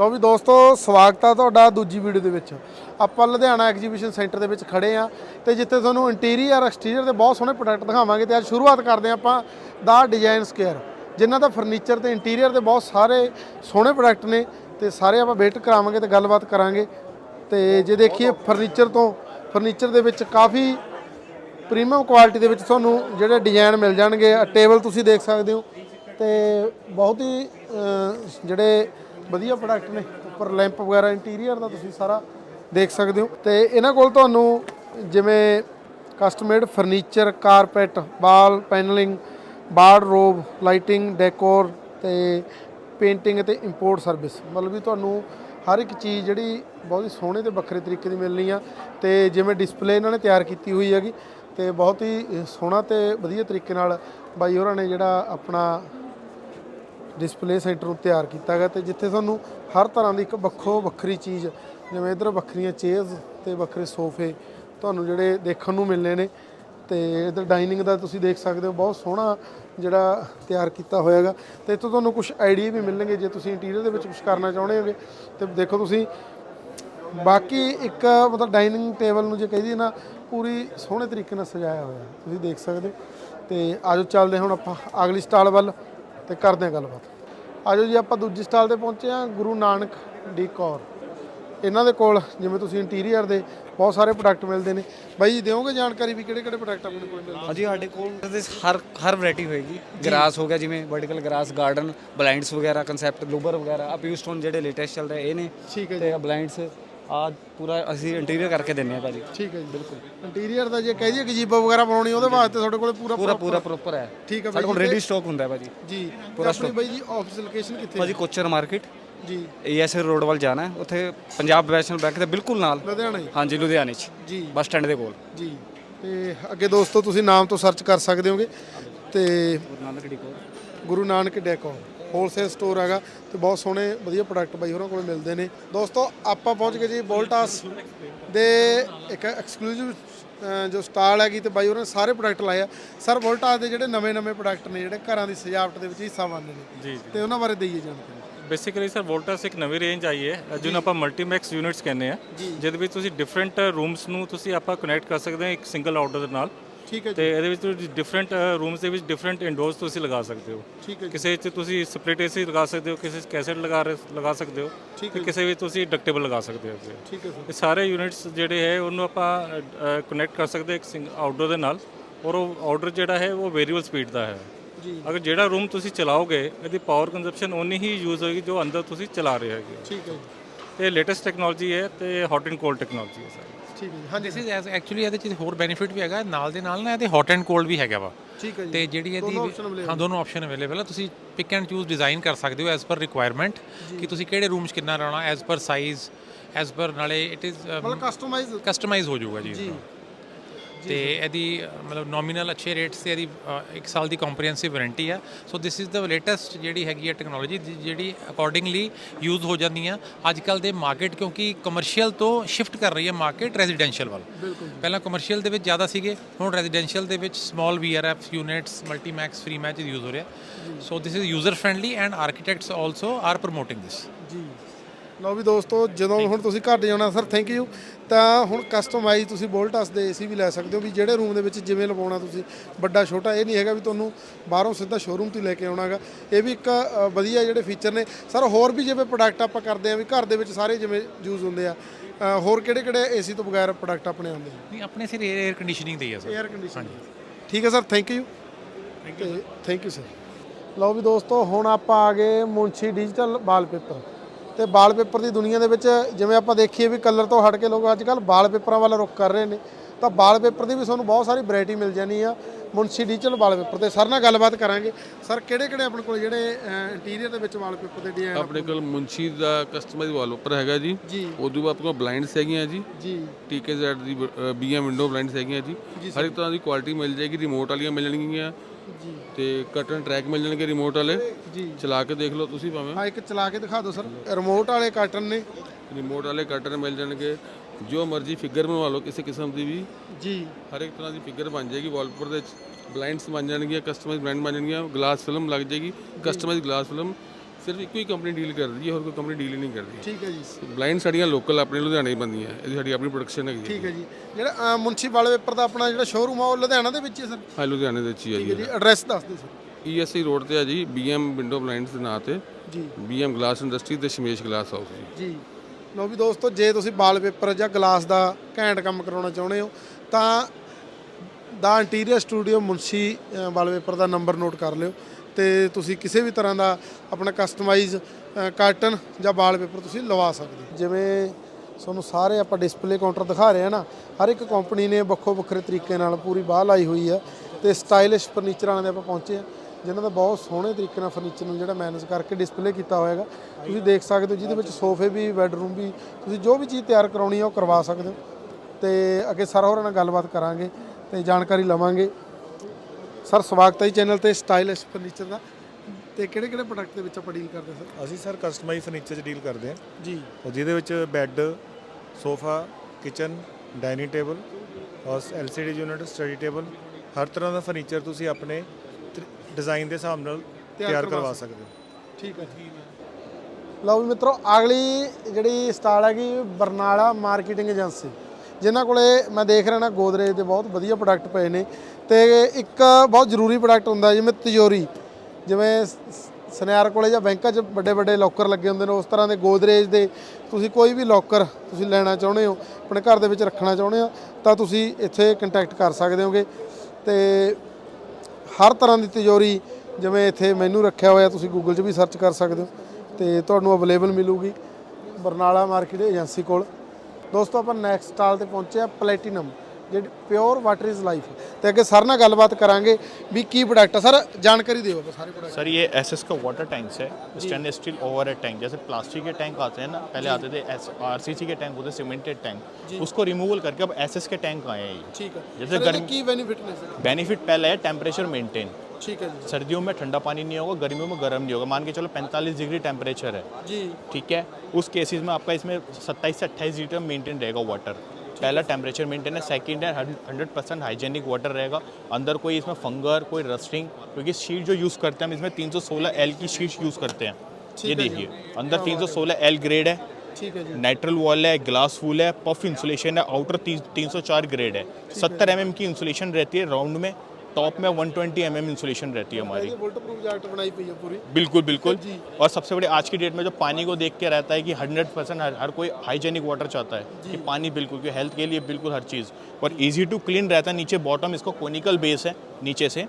ਲਓ ਵੀ ਦੋਸਤੋ, ਸਵਾਗਤ ਆ ਤੁਹਾਡਾ ਦੂਜੀ ਵੀਡੀਓ ਦੇ ਵਿੱਚ। ਆਪਾਂ ਲੁਧਿਆਣਾ ਐਗਜੀਬਿਸ਼ਨ ਸੈਂਟਰ ਦੇ ਵਿੱਚ ਖੜੇ ਆ ਤੇ ਜਿੱਥੇ ਤੁਹਾਨੂੰ ਇੰਟੀਰੀਅਰ, ਐਕਸਟੀਰੀਅਰ ਦੇ ਬਹੁਤ ਸੋਹਣੇ ਪ੍ਰੋਡਕਟ ਦਿਖਾਵਾਂਗੇ ਤੇ ਅੱਜ ਸ਼ੁਰੂਆਤ ਕਰਦੇ ਹਾਂ ਆਪਾਂ ਦਾ ਡਿਜ਼ਾਈਨ ਸਕੁਅਰ ਜਿਨ੍ਹਾਂ ਦਾ ਫਰਨੀਚਰ ਤੇ ਇੰਟੀਰੀਅਰ ਦੇ ਬਹੁਤ ਸਾਰੇ ਸੋਹਣੇ ਪ੍ਰੋਡਕਟ ਨੇ ਤੇ ਸਾਰੇ ਆਪਾਂ ਵੇਟ ਕਰਾਵਾਂਗੇ ਤੇ ਗੱਲਬਾਤ ਕਰਾਂਗੇ। ਤੇ ਜੇ ਦੇਖੀਏ ਫਰਨੀਚਰ ਤੋਂ ਫਰਨੀਚਰ ਦੇ ਵਿੱਚ ਕਾਫੀ ਪ੍ਰੀਮੀਅਮ ਕੁਆਲਿਟੀ ਦੇ ਵਿੱਚ ਤੁਹਾਨੂੰ ਜਿਹੜੇ ਡਿਜ਼ਾਈਨ ਮਿਲ ਜਾਣਗੇ। ਟੇਬਲ ਤੁਸੀਂ ਦੇਖ ਸਕਦੇ ਹੋ ਤੇ ਬਹੁਤ ਹੀ ਜਿਹੜੇ ਵਧੀਆ ਪ੍ਰੋਡਕਟ ਨੇ। ਉੱਪਰ ਲੈਂਪ ਵਗੈਰਾ ਇੰਟੀਰੀਅਰ ਦਾ ਤੁਸੀਂ ਸਾਰਾ ਦੇਖ ਸਕਦੇ ਹੋ। ਤੇ ਇਹਨਾਂ ਕੋਲ ਤੁਹਾਨੂੰ ਜਿਵੇਂ custom made furniture carpet wall panelling wardrobe lighting decor ਤੇ ਪੇਂਟਿੰਗ ਤੇ ਇੰਪੋਰਟ ਸਰਵਿਸ ਮਤਲਬ ਵੀ ਤੁਹਾਨੂੰ ਹਰ ਇੱਕ ਚੀਜ਼ ਜਿਹੜੀ ਬਹੁਤ ਹੀ ਸੋਹਣੇ ਤੇ ਵੱਖਰੇ ਤਰੀਕੇ ਦੀ ਮਿਲਣੀ ਆ। ਤੇ ਜਿਵੇਂ ਡਿਸਪਲੇ ਇਹਨਾਂ ਨੇ ਤਿਆਰ ਕੀਤੀ ਹੋਈ ਹੈਗੀ, ਤੇ ਬਹੁਤ ਹੀ ਸੋਹਣਾ ਤੇ ਵਧੀਆ ਤਰੀਕੇ ਨਾਲ ਬਾਈ ਹੋਰਾਂ ਨੇ ਜਿਹੜਾ ਆਪਣਾ ਡਿਸਪਲੇ ਸੈਂਟਰ ਨੂੰ ਤਿਆਰ ਕੀਤਾ ਗਿਆ ਤੇ ਜਿੱਥੇ ਤੁਹਾਨੂੰ ਹਰ ਤਰ੍ਹਾਂ ਦੀ ਇੱਕ ਵੱਖੋ ਵੱਖਰੀ ਚੀਜ਼, ਜਿਵੇਂ ਇਧਰ ਵੱਖਰੀਆਂ ਚੇਅਰਸ ਤੇ ਵੱਖਰੇ ਸੋਫੇ ਤੁਹਾਨੂੰ ਜਿਹੜੇ ਦੇਖਣ ਨੂੰ ਮਿਲਨੇ ਨੇ ਤੇ ਇਧਰ ਡਾਈਨਿੰਗ ਦਾ ਤੁਸੀਂ ਦੇਖ ਸਕਦੇ ਹੋ, ਬਹੁਤ ਸੋਹਣਾ ਜਿਹੜਾ ਤਿਆਰ ਕੀਤਾ ਹੋਇਆ ਹੋਇਆਗਾ ਤੇ ਇੱਥੋਂ ਤੁਹਾਨੂੰ ਕੁਝ ਆਈਡੀਆ ਵੀ ਮਿਲਣਗੇ ਜੇ ਤੁਸੀਂ ਇੰਟੀਰੀਅਰ ਦੇ ਵਿੱਚ ਕੁਝ ਕਰਨਾ ਚਾਹੁੰਦੇ ਹੋਗੇ। ਤੇ ਦੇਖੋ ਤੁਸੀਂ, ਬਾਕੀ ਇੱਕ ਮਤਲਬ ਡਾਈਨਿੰਗ ਟੇਬਲ ਨੂੰ ਜੇ ਕਹਦੀ ਨਾ, ਪੂਰੀ ਸੋਹਣੇ ਤਰੀਕੇ ਨਾਲ ਸਜਾਇਆ ਹੋਇਆ, ਤੁਸੀਂ ਦੇਖ ਸਕਦੇ ਹੋ। ਤੇ ਆਜੋ ਚੱਲਦੇ ਹੁਣ ਆਪਾਂ ਅਗਲੀ ਸਟਾਲ ਵੱਲ। ਤੇ ਕਰਦੇ ਹਾਂ ਗੱਲਬਾਤ। ਆਜੋ ਜੀ ਆਪਾਂ ਦੂਜੀ ਸਟਾਲ ਤੇ ਪਹੁੰਚੇ ਹਾਂ ਗੁਰੂ ਨਾਨਕ ਡੀਕੋਰ ਇਹਨਾਂ ਦੇ ਕੋਲ ਜਿਵੇਂ ਤੁਸੀਂ ਇੰਟੀਰੀਅਰ ਦੇ ਬਹੁਤ ਸਾਰੇ ਪ੍ਰੋਡਕਟ ਮਿਲਦੇ ਨੇ। ਬਾਈ ਜੀ ਦਿਓਗੇ ਜਾਣਕਾਰੀ ਵੀ ਕਿਹੜੇ ਕਿਹੜੇ ਪ੍ਰੋਡਕਟ ਆਪਣੇ ਕੋਲ ਮਿਲਦੇ ਹਾਂਜੀ ਸਾਡੇ ਕੋਲ ਇਹਦੇ ਹਰ ਹਰ ਵੈਰਾਈਟੀ ਹੋਏਗੀ। ਗ੍ਰਾਸ ਹੋ ਗਿਆ ਜਿਵੇਂ ਵਰਟੀਕਲ ਗ੍ਰਾਸ ਗਾਰਡਨ ਬਲਾਈਂਡਸ ਵਗੈਰਾ ਕਨਸੈਪਟ ਲੂਬਰ ਵਗੈਰਾ ਆ ਜਿਹੜੇ ਲੇਟੈਸਟ ਚੱਲ ਰਹੇ ਇਹ ਨੇ। ਠੀਕ ਤੇ ਬਲਾਈਂਡਸ ਆ ਪੂਰਾ ਅਸੀਂ ਇੰਟੀਰੀਅਰ ਕਰਕੇ ਦਿੰਨੇ ਆ ਭਾਜੀ। ਠੀਕ ਹੈ ਜੀ ਬਿਲਕੁਲ। ਇੰਟੀਰੀਅਰ ਦਾ ਜੇ ਕਹਦੀ ਕਿ ਜੀਬਾ ਵਗੈਰਾ ਬਣਾਉਣੀ ਉਹਦੇ ਵਾਸਤੇ ਤੁਹਾਡੇ ਕੋਲ ਪੂਰਾ ਪੂਰਾ ਪੂਰਾ ਪ੍ਰੋਪਰ ਹੈ। ਠੀਕ ਹੈ ਸਾਡੇ ਕੋਲ ਰੈਡੀ ਸਟਾਕ ਹੁੰਦਾ ਹੈ ਭਾਜੀ। ਜੀ ਪੂਰਾ ਆਪਣੀ ਬਾਈ ਜੀ ਆਫਿਸ ਲੋਕੇਸ਼ਨ ਕਿੱਥੇ ਭਾਜੀ ਕੋਚਰ ਮਾਰਕੀਟ ਜੀ। ਏਐਸ ਰੋਡ ਵੱਲ ਜਾਣਾ ਹੈ। ਉੱਥੇ ਪੰਜਾਬ ਨੈਸ਼ਨਲ ਬੈਂਕ ਦੇ ਬਿਲਕੁਲ ਨਾਲ। ਲੁਧਿਆਣਾ ਜੀ। ਹਾਂਜੀ ਲੁਧਿਆਣੇ 'ਚ। ਜੀ। ਬੱਸ ਸਟੈਂਡ ਦੇ ਕੋਲ। ਜੀ। ਤੇ ਅੱਗੇ ਦੋਸਤੋ ਤੁਸੀਂ ਨਾਮ ਤੋਂ ਸਰਚ ਕਰ ਸਕਦੇ ਹੋਗੇ। ਤੇ Guru Nanak decor Guru Nanak decor wholesale store ਹੈਗਾ ਤੇ ਬਹੁਤ ਸੋਹਣੇ ਵਧੀਆ ਪ੍ਰੋਡਕਟ ਬਾਈ ਹੋਰਾਂ ਕੋਲ ਮਿਲਦੇ ਨੇ। ਦੋਸਤੋ ਆਪਾਂ ਪਹੁੰਚ ਗਏ ਜੀ ਵੋਲਟਾਸ ਦੇ ਇੱਕ ਐਕਸਕਲੂਸਿਵ ਜੋ ਸਟਾਲ ਹੈਗੀ ਤੇ ਬਾਈ ਹੋਰਾਂ ਨੇ ਸਾਰੇ ਪ੍ਰੋਡਕਟ ਲਾਏ ਆ। ਸਰ ਵੋਲਟਾਸ ਦੇ ਜਿਹੜੇ ਨਵੇਂ-ਨਵੇਂ ਪ੍ਰੋਡਕਟ ਨੇ ਜਿਹੜੇ ਘਰਾਂ ਦੀ ਸਜਾਵਟ ਦੇ ਵਿੱਚ ਹਿੱਸਾ ਬਣਦੇ ਨੇ ਤੇ ਉਹਨਾਂ ਬਾਰੇ ਦਈਏ ਜਾਣਕਾਰੀ। ਬੇਸਿਕਲੀ ਸਰ ਵੋਲਟਸ ਇੱਕ ਨਵੀਂ ਰੇਂਜ ਆਈ ਹੈ ਜਿਹਨੂੰ ਆਪਾਂ ਮਲਟੀਮੈਕਸ ਯੂਨਿਟਸ ਕਹਿੰਦੇ ਆ। ਜਿਹਦੇ ਵਿੱਚ ਤੁਸੀਂ ਡਿਫਰੈਂਟ ਰੂਮਸ ਨੂੰ ਤੁਸੀਂ ਆਪਾਂ ਕਨੈਕਟ ਕਰ ਸਕਦੇ ਹੋ ਇੱਕ ਸਿੰਗਲ ਆਰਡਰ ਦੇ ਨਾਲ। ਠੀਕ ਹੈ ਜੀ। ਤੇ ਇਹਦੇ ਵਿੱਚ ਤੁਸੀਂ ਡਿਫਰੈਂਟ ਰੂਮਸ ਦੇ ਵਿੱਚ ਡਿਫਰੈਂਟ ਇੰਡੋਰਸ ਤੁਸੀਂ ਲਗਾ ਸਕਦੇ ਹੋ। ਠੀਕ ਹੈ ਜੀ। ਕਿਸੇ 'ਚ ਤੁਸੀਂ ਸਪਲਿਟ ਏਸੀ ਲਗਾ ਸਕਦੇ ਹੋ ਕਿਸੇ 'ਚ ਕੈਸੇਟ ਲਗਾ ਰਹੇ- ਲਗਾ ਸਕਦੇ ਹੋ ਠੀਕ ਤੇ ਕਿਸੇ ਵਿੱਚ ਤੁਸੀਂ ਡਕਟੇਬਲ ਲਗਾ ਸਕਦੇ ਹੋ। ਠੀਕ ਹੈ ਸਰ। ਇਹ ਸਾਰੇ ਯੂਨਿਟਸ ਜਿਹੜੇ ਹੈ ਉਹਨੂੰ ਆਪਾਂ ਕਨੈਕਟ ਕਰ ਸਕਦੇ ਹਾਂ ਇੱਕ ਆਊਟਡੋਰ ਦੇ ਨਾਲ ਔਰ ਉਹ ਆਰਡਰ ਜਿਹੜਾ ਹੈ ਉਹ ਵੇਰੀਏਬਲ ਸਪੀਡ ਦਾ ਹੈ। ਜੀ। ਅਗਰ ਜਿਹੜਾ ਰੂਮ ਤੁਸੀਂ ਚਲਾਓਗੇ ਇਹਦੀ ਪਾਵਰ ਕੰਜ਼ੰਪਸ਼ਨ ਓਨੀ ਹੀ ਯੂਜ਼ ਹੋਏਗੀ ਜੋ ਅੰਦਰ ਤੁਸੀਂ ਚਲਾ ਰਹੇ ਹੈਗੇ ਹੋ। ਠੀਕ ਹੈ ਜੀ। ਤੇ ਲੇਟੈਸਟ ਟੈਕਨੋਲੋਜੀ ਹੈ ਤੇ ਹੌਟ ਐਂਡ ਕੋਲਡ ਟੈਕਨੋਲੋਜੀ ਹੈ ਸਾਰੀ। ਠੀਕ ਹੈ ਹਾਂਜੀ ਦਿਸ ਇਜ਼ ਐਕਚੁਅਲੀ ਇਹਦੇ ਚ ਹੋਰ ਬੈਨੀਫਿਟ ਵੀ ਹੈਗਾ ਨਾਲ ਦੇ ਨਾਲ ਨਾ ਇਹਦੇ ਹੌਟ ਐਂਡ ਕੋਲਡ ਵੀ ਹੈਗਾ ਵਾ। ਠੀਕ ਹੈ ਜੀ। ਤੇ ਜਿਹੜੀ ਇਹਦੀ ਹਾਂ ਦੋਨੋਂ ਆਪਸ਼ਨ ਅਵੇਲੇਬਲ ਆ। ਤੁਸੀਂ ਪਿਕ ਐਂਡ ਚੂਜ਼ ਡਿਜ਼ਾਈਨ ਕਰ ਸਕਦੇ ਹੋ ਐਜ਼ ਪਰ ਰਿਕੁਆਇਰਮੈਂਟ ਕਿ ਤੁਸੀਂ ਕਿਹੜੇ ਰੂਮ 'ਚ ਕਿੰਨਾ ਰਹਿਣਾ ਐਜ਼ ਪਰ ਸਾਈਜ਼ ਐਜ਼ ਪਰ ਨਾਲੇ ਇਟ ਇਜ਼ ਮਤਲਬ ਕਸਟਮਾਈਜ਼ ਕਸਟਮਾਈਜ਼ ਹੋ ਜਾਊਗਾ ਜੀ। ਜੀ। ਤੇ ਇਹਦੀ ਮਤਲਬ ਨੋਮੀਨਲ ਅੱਛੇ ਰੇਟਸ ਤੇ ਇਹਦੀ 1 ਸਾਲ ਦੀ ਕੰਪਰੀਹੈਂਸਿਵ ਵਾਰੰਟੀ ਆ। ਸੋ ਦਿਸ ਇਜ਼ ਦ ਲੇਟੈਸਟ ਜਿਹੜੀ ਹੈਗੀ ਹੈ ਟੈਕਨੋਲੋਜੀ ਜਿਹੜੀ ਅਕੋਰਡਿੰਗਲੀ ਯੂਜ਼ ਹੋ ਜਾਂਦੀਆਂ ਅੱਜ ਕੱਲ ਦੇ ਮਾਰਕੀਟ ਕਿਉਂਕਿ ਕਮਰਸ਼ੀਅਲ ਤੋਂ ਸ਼ਿਫਟ ਕਰ ਰਹੀ ਹੈ ਮਾਰਕੀਟ ਰੈਜ਼ੀਡੈਂਸ਼ੀਅਲ ਵੱਲ। ਪਹਿਲਾਂ ਕਮਰਸ਼ੀਅਲ ਦੇ ਵਿੱਚ ਜ਼ਿਆਦਾ ਸੀਗੇ ਹੁਣ ਰੈਜ਼ੀਡੈਂਸ਼ੀਅਲ ਦੇ ਵਿੱਚ small VRF units Multimax free match use ਹੋ ਰਿਹਾ। So this is user friendly and architects also are promoting this ਜੀ। ਲਓ ਵੀ ਦੋਸਤੋ ਜਦੋਂ ਹੁਣ ਤੁਸੀਂ ਘਰ ਜਾਣਾ ਸਰ ਥੈਂਕ ਯੂ ਤਾਂ ਹੁਣ ਕਸਟਮਾਈਜ਼ ਤੁਸੀਂ ਵੋਲਟਸ ਦੇ ਏਸੀ ਵੀ ਲੈ ਸਕਦੇ ਹੋ। ਵੀ ਜਿਹੜੇ ਰੂਮ ਦੇ ਵਿੱਚ ਜਿਵੇਂ ਲਵਾਉਣਾ ਤੁਸੀਂ ਵੱਡਾ ਛੋਟਾ ਇਹ ਨਹੀਂ ਹੈਗਾ ਵੀ ਤੁਹਾਨੂੰ ਬਾਹਰੋਂ ਸਿੱਧਾ ਸ਼ੋਰੂਮ ਤੋਂ ਲੈ ਕੇ ਆਉਣਾਗਾ। ਇਹ ਵੀ ਇੱਕ ਵਧੀਆ ਜਿਹੜੇ ਫੀਚਰ ਨੇ। ਸਰ ਹੋਰ ਵੀ ਜਿਵੇਂ ਪ੍ਰੋਡਕਟ ਆਪਾਂ ਕਰਦੇ ਆ ਵੀ ਘਰ ਦੇ ਵਿੱਚ ਸਾਰੇ ਜਿਵੇਂ ਯੂਜ਼ ਹੁੰਦੇ ਆ ਹੋਰ ਕਿਹੜੇ ਕਿਹੜੇ ਏਸੀ ਤੋਂ ਬਗੈਰ ਪ੍ਰੋਡਕਟ ਆਪਣੇ ਆਉਂਦੇ ਆ? ਨਹੀਂ ਆਪਣੇ ਸਿਰ 에ਅਰ ਕੰਡੀਸ਼ਨਿੰਗ ਦੇ ਆ ਸਰ 에ਅਰ ਕੰਡੀਸ਼ਨ ਠੀਕ ਹੈ ਸਰ ਥੈਂਕ ਯੂ ਤੇ ਥੈਂਕ ਯੂ ਸਰ ਲਓ ਵੀ ਦੋਸਤੋ ਹੁਣ ਆਪਾਂ ਆ ਗਏ ਮੁੰਸ਼ੀ ਡਿਜੀਟਲ ਵਾਲਪੇਪਰ ਤੇ ਵਾਲਪੇਪਰ ਦੀ ਦੁਨੀਆ ਦੇ ਵਿੱਚ ਜਿਵੇਂ ਆਪਾਂ ਦੇਖੀਏ ਵੀ ਕਲਰ ਤੋਂ ਹਟ ਕੇ ਲੋਕ ਅੱਜ ਕੱਲ ਵਾਲਪੇਪਰਾਂ ਵੱਲ ਰੁਕ ਕਰ ਰਹੇ ਨੇ ਤਾਂ ਵਾਲਪੇਪਰ ਦੀ ਵੀ ਤੁਹਾਨੂੰ ਬਹੁਤ ਸਾਰੀ ਵੈਰਾਈਟੀ ਮਿਲ ਜਾਣੀ ਆ। ਮੁੰਸ਼ੀ ਡਿਜੀਟਲ ਵਾਲਪੇਪਰ ਤੇ ਸਰ ਨਾਲ ਗੱਲਬਾਤ ਕਰਾਂਗੇ। ਸਰ ਕਿਹੜੇ ਕਿਹੜੇ ਆਪਣੇ ਕੋਲ ਜਿਹੜੇ ਇੰਟੀਰੀਅਰ ਦੇ ਵਿੱਚ ਵਾਲਪੇਪਰ ਦੇ ਡਿਜ਼ਾਈਨ ਆਪਣੇ ਕੋਲ ਮੁੰਸ਼ੀ ਦਾ ਕਸਟਮਾਈਜ਼ ਵਾਲਪੇਪਰ ਹੈਗਾ ਜੀ। ਉਦੋਂ ਬਾਅਦ ਆਪਣੇ ਕੋਲ ਬਲਾਈਂਡਸ ਹੈਗੀਆਂ ਜੀ। ਜੀ। TKZ ਦੀ ਬੀਐਮ ਵਿੰਡੋ ਬਲਾਈਂਡਸ ਹੈਗੀਆਂ ਜੀ। ਹਰ ਇੱਕ ਤਰ੍ਹਾਂ ਦੀ ਕੁਆਲਿਟੀ ਮਿਲ ਜਾਏਗੀ ਰਿਮੋਟ ਵਾਲੀਆਂ ਮਿਲ ਜਾਣਗੀਆਂ ਜੀ। ਤੇ ਕਟਨ ਟਰੈਕ ਮਿਲ ਜਾਣਗੇ ਰਿਮੋਟ ਵਾਲੇ? ਜੀ। ਚਲਾ ਕੇ ਦੇਖ ਲਓ ਤੁਸੀਂ ਭਾਵੇਂ। ਹਾਂ ਇੱਕ ਚਲਾ ਕੇ ਦਿਖਾ ਦਿਓ ਸਰ। ਰਿਮੋਟ ਵਾਲੇ ਕਾਟਨ ਨੇ। ਰਿਮੋਟ ਵਾਲੇ ਕਟਨ ਮਿਲ ਜਾਣਗੇ। ਜੋ ਮਰਜ਼ੀ ਫਿਗਰ ਬਣਵਾ ਲਓ ਕਿਸੇ ਕਿਸਮ ਦੀ ਵੀ। ਜੀ। ਹਰ ਇੱਕ ਤਰ੍ਹਾਂ ਦੀ ਫਿਗਰ ਬਣ ਜਾਏਗੀ। ਵਾਲਪੇਪਰ ਦੇ ਬਲਾਈਂਡਸ ਬਣ ਜਾਣਗੀਆਂ ਕਸਟਮਾਈਜ਼ ਬ੍ਰਾਂਡ ਬਣ ਜਾਣਗੀਆਂ। ਗਲਾਸ ਫਿਲਮ ਲੱਗ ਜਾਏਗੀ। ਕਸਟਮਾਈਜ਼ ਗਲਾਸ ਫਿਲਮ ਸਿਰਫ ਇੱਕੋ ਹੀ ਕੰਪਨੀ ਡੀਲ ਕਰਦੀ ਹੈ ਹੋਰ ਕੋਈ ਕੰਪਨੀ ਡੀਲ ਨਹੀਂ ਕਰਦੀ। ਠੀਕ ਹੈ ਜੀ। ਬਲਾਈਂਡ ਸਾਡੀਆਂ ਲੋਕਲ ਆਪਣੇ ਲੁਧਿਆਣੇ ਹੀ ਬੰਦੀਆਂ ਇਹ ਸਾਡੀ ਆਪਣੀ ਪ੍ਰੋਡਕਸ਼ਨ ਹੈਗੀ ਹੈ। ਠੀਕ ਹੈ ਜੀ। ਜਿਹੜਾ ਵਾਲੇ ਪੇਪਰ ਦਾ ਆਪਣਾ ਜਿਹੜਾ ਸ਼ੋਰੂਮ ਆ ਉਹ ਲੁਧਿਆਣਾ ਦੇ ਵਿੱਚ ਹੀ ਹੈ ਸਰ? ਹਾਂ ਲੁਧਿਆਣੇ ਦੇ ਵਿੱਚ ਹੀ ਹੈ ਠੀਕ ਹੈ ਜੀ ਜੀ ਐਡਰੈਸ ਦੱਸ ਦਿਓ ਸਰ। ਈਐਸਆਈ ਰੋਡ ਤੇ ਆ ਜੀ ਬੀਐਮ ਵਿੰਡੋ ਬਲਾਈਂਡਸ ਦੇ ਨਾਂ ਤੇ। ਜੀ। ਬੀਐਮ ਗਲਾਸ ਇੰਡਸਟਰੀ ਤੇ ਸ਼ਮੇਸ਼ ਗਲਾਸ ਹਾਊਸ ਜੀ। ਜੀ। ਲੋ ਵੀ ਦੋਸਤੋ ਜੇ ਤੁਸੀਂ ਵਾਲਪੇਪਰ ਜਾਂ ਗਲਾਸ ਦਾ ਘੈਂਟ ਕੰਮ ਕਰਾਉਣਾ ਚਾਹੁੰਦੇ ਹੋ ਤਾਂ ਦਾ ਇੰਟੀਰੀਅਰ ਸਟੂਡੀਓ ਮੁੰਸ਼ੀ ਵਾਲਪੇਪਰ ਦਾ ਨੰਬਰ ਨੋਟ ਕਰ ਲਿਓ। ਤੇ ਤੁਸੀਂ ਕਿਸੇ ਵੀ ਤਰ੍ਹਾਂ ਦਾ ਆਪਣਾ ਕਸਟਮਾਈਜ਼ ਕਾਰਟਨ ਜਾਂ ਵਾਲਪੇਪਰ ਤੁਸੀਂ ਲਵਾ ਸਕਦੇ ਹੋ। ਜਿਵੇਂ ਤੁਹਾਨੂੰ ਸਾਰੇ ਆਪਾਂ ਡਿਸਪਲੇ ਕਾਊਂਟਰ ਦਿਖਾ ਰਹੇ ਹਾਂ ਨਾ, ਹਰ ਇੱਕ ਕੰਪਨੀ ਨੇ ਵੱਖੋ ਵੱਖਰੇ ਤਰੀਕੇ ਨਾਲ ਪੂਰੀ ਬਾਹ ਲਾਈ ਹੋਈ ਹੈ ਤੇ ਸਟਾਈਲਿਸ਼ ਫਰਨੀਚਰ ਵਾਲਿਆਂ ਦੇ ਆਪਾਂ ਪਹੁੰਚੇ ਹਾਂ, ਜਿਨ੍ਹਾਂ ਦਾ ਬਹੁਤ ਸੋਹਣੇ ਤਰੀਕੇ ਨਾਲ ਫਰਨੀਚਰ ਨੂੰ ਜਿਹੜਾ ਮੈਨੇਜ ਕਰਕੇ ਡਿਸਪਲੇ ਕੀਤਾ ਹੋਇਆ ਹੋਇਆਗਾ ਤੁਸੀਂ ਦੇਖ ਸਕਦੇ ਹੋ ਜਿਹਦੇ ਵਿੱਚ ਸੋਫੇ ਵੀ ਬੈੱਡਰੂਮ ਵੀ, ਤੁਸੀਂ ਜੋ ਵੀ ਚੀਜ਼ ਤਿਆਰ ਕਰਾਉਣੀ ਆ ਉਹ ਕਰਵਾ ਸਕਦੇ ਹੋ। ਤੇ ਅੱਗੇ ਸਰ ਹੋਰਾਂ ਨਾਲ ਗੱਲਬਾਤ ਕਰਾਂਗੇ ਤੇ ਜਾਣਕਾਰੀ ਲਵਾਂਗੇ। ਸਰ ਸਵਾਗਤ ਹੈ ਜੀ ਚੈਨਲ ਤੇ ਸਟਾਈਲਿਸ਼ ਫਰਨੀਚਰ ਦਾ। ਤੇ ਕਿਹੜੇ ਕਿਹੜੇ ਪ੍ਰੋਡਕਟ ਦੇ ਵਿੱਚ ਆਪਾਂ ਡੀਲ ਕਰਦੇ ਸਰ? ਅਸੀਂ ਸਰ ਕਸਟਮਾਈਜ਼ ਫਰਨੀਚਰ 'ਚ ਡੀਲ ਕਰਦੇ ਹਾਂ। ਜੀ। ਉਹ ਜਿਹਦੇ ਵਿੱਚ bed sofa kitchen dining table ਔਰ ਐਲਸੀਡੀ ਯੂਨਿਟ ਸਟੱਡੀ ਟੇਬਲ ਹਰ ਤਰ੍ਹਾਂ ਦਾ ਫਰਨੀਚਰ ਤੁਸੀਂ ਆਪਣੇ ਡਿਜ਼ਾਈਨ ਦੇ ਹਿਸਾਬ ਨਾਲ ਤਿਆਰ ਕਰਵਾ ਸਕਦੇ ਹੋ। ਠੀਕ ਹੈ ਜੀ। ਲਓ ਮਿੱਤਰੋ ਅਗਲੀ ਜਿਹੜੀ ਸਟਾਲ ਹੈਗੀ ਬਰਨਾਲਾ ਮਾਰਕੀਟਿੰਗ ਏਜੰਸੀ ਜਿਨ੍ਹਾਂ ਕੋਲੇ ਮੈਂ ਦੇਖ ਰਿਹਾ ਨਾ ਗੋਦਰੇਜ ਦੇ ਬਹੁਤ ਵਧੀਆ ਪ੍ਰੋਡਕਟ ਪਏ ਨੇ। ਤੇ ਇੱਕ ਬਹੁਤ ਜ਼ਰੂਰੀ ਪ੍ਰੋਡਕਟ ਹੁੰਦਾ ਜਿਵੇਂ ਤਿਜੋਰੀ। ਜਿਵੇਂ ਸ- ਸੁਨਿਆਰ ਕੋਲੇ ਜਾਂ ਬੈਂਕਾਂ 'ਚ ਵੱਡੇ ਵੱਡੇ ਲੋਕਰ ਲੱਗੇ ਹੁੰਦੇ ਨੇ, ਉਸ ਤਰ੍ਹਾਂ ਦੇ ਗੋਦਰੇਜ ਦੇ ਤੁਸੀਂ ਕੋਈ ਵੀ ਲੋਕਰ ਤੁਸੀਂ ਲੈਣਾ ਚਾਹੁੰਦੇ ਹੋ, ਆਪਣੇ ਘਰ ਦੇ ਵਿੱਚ ਰੱਖਣਾ ਚਾਹੁੰਦੇ ਹੋ, ਤਾਂ ਤੁਸੀਂ ਇੱਥੇ ਕੰਟੈਕਟ ਕਰ ਸਕਦੇ ਹੋਗੇ। ਤੇ ਹਰ ਤਰ੍ਹਾਂ ਦੀ ਤਿਜੋਰੀ, ਜਿਵੇਂ ਇੱਥੇ ਮੈਨੂ ਰੱਖਿਆ ਹੋਇਆ, ਤੁਸੀਂ ਗੂਗਲ 'ਚ ਵੀ ਸਰਚ ਕਰ ਸਕਦੇ ਹੋ, ਤੇ ਤੁਹਾਨੂੰ ਅਵੇਲੇਬਲ ਮਿਲੂਗੀ। ਬਰਨਾਲਾ ਮਾਰਕੀਟ ਏਜੰਸੀ ਕੋਲ। ਦੋਸਤੋ, ਆਪਾਂ ਨੈਕਸਟ ਸਟਾਲ ਤੇ ਪਹੁੰਚੇ ਆ ਪਲੈਟੀਨਮ ਜਿਹੜੀ ਪਿਓਰ ਵਾਟਰ ਇਜ਼ ਲਾਈਫ ਤੇ ਅੱਗੇ ਸਰ ਨਾਲ ਗੱਲਬਾਤ ਕਰਾਂਗੇ ਵੀ ਕੀ ਪ੍ਰੋਡਕਟ ਆ ਸਰ ਜਾਣਕਾਰੀ ਦਿਓ ਆਪਾਂ ਸਾਰੇ ਪ੍ਰੋਡਕਟ सर ये एस एस का वाटर टैंक्स है स्टेनलेस स्टील ओवर टैंक जैसे प्लास्टिक के टैंक आते हैं ना पहले आते थे आर सी सी के टैंक होते सीमेंटेड टैंक उसको रिमूवल करके अब एस एस के टैंक आए हैं ये ਠੀਕ ਹੈ जैसे ਸਰ ਇਹਦੇ गर्मी ਕੀ ਬੈਨੀਫਿਟ ਨੇ ਸਰ बेनिफिट पहला है टेम्परेचर मेंटेन ਠੀਕ ਹੈ ਜੀ सर्दियों में ठंडा पानी नहीं होगा गर्मियों में गर्म नहीं होगा मान के चलो 45 डिग्री टेम्परेचर है ਜੀ ठीक है उस केसेस में आपका इसमें 27 से 28 लीटर मेंटेन रहेगा वाटर पहला टेम्परेचर मेंटेन है सेकेंड है हंड्रेड परसेंट हाइजेनिक वाटर रहेगा। अंदर कोई इसमें फंगर कोई रस्टिंग क्योंकि शीट जो यूज़ करते हैं हम इसमें 316 एल की शीट यूज़ करते हैं। ये देखिए अंदर 316 एल ग्रेड है नेट्रल वॉल है ग्लास वूल है पफ इंसुलेशन है आउटर तीन सौ चार ग्रेड है। सत्तर एम की इंसुलेशन रहती है राउंड में टॉप में 120 ट्वेंटी mm इंसुलेशन रहती है हमारी। बनाई है पूरी। बिल्कुल बिल्कुल। और सबसे बड़ी आज की डेट में जो पानी को देख के रहता है कि 100 परसेंट हर, हर कोई हाइजेनिक वाटर चाहता है कि पानी बिल्कुल क्योंकि हेल्थ के लिए बिल्कुल हर चीज़। और ईजी टू क्लीन रहता है नीचे बॉटम इसको कोनिकल बेस है नीचे से।